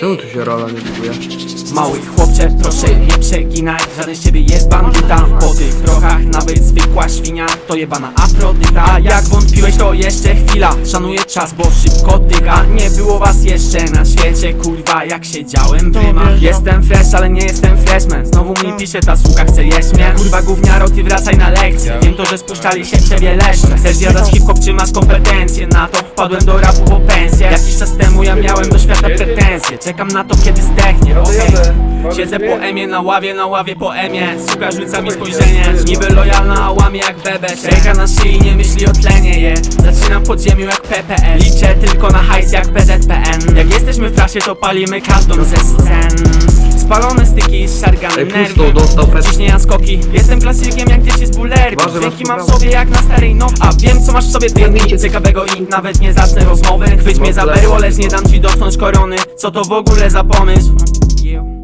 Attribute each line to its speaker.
Speaker 1: Czemu tu się rola nie buduje?
Speaker 2: Mały chłopcze, proszę nie przeginaj. Żaden z ciebie jest bandyta. Po tych prochach nawet zwykła świnia To jebana afrodyta. A jak wątpiłeś to jeszcze chwila. Szanuję czas, bo szybko tyka Nie było was jeszcze na świecie Kurwa jak siedziałem w rymach. Jestem fresh, ale nie jestem freshman. Znowu mi pisze ta sługa, chce jeść mnie. Kurwa gówniaro, ty wracaj na lekcję Wiem to, że spuszczali się w ciebie leszcze Chcesz zjadać hip-hop, czy masz kompetencje? Na to wpadłem do rapu po pensję pretensje Czekam na to, kiedy zdechnie, okej. Siedzę po emie, na ławie, na ławie po emie. Suka rzuca mi spojrzenie Niby lojalna, a łamie jak bebe. Ręka na szyi, nie myśli o tlenie je. Zaczynam pod ziemią jak PPL Liczę tylko na hajs jak PZPN Jak jesteśmy w trasie, to palimy każdą ze scen Spalone styki, szargane
Speaker 1: Ej,
Speaker 2: nerwy.
Speaker 1: pusto, dostał pet.
Speaker 2: Ciśnienia skoki. Jestem klasykiem jak dzieci z
Speaker 1: Uważaj,
Speaker 2: Dźwięki
Speaker 1: masz
Speaker 2: mam w sobie jak na starej no A wiem co masz w sobie ty Nic ciekawego i nawet nie zacznę rozmowy. Chwyć mnie za berło, lecz nie dam ci dotknąć korony. Co to w ogóle za pomysł? Yeah.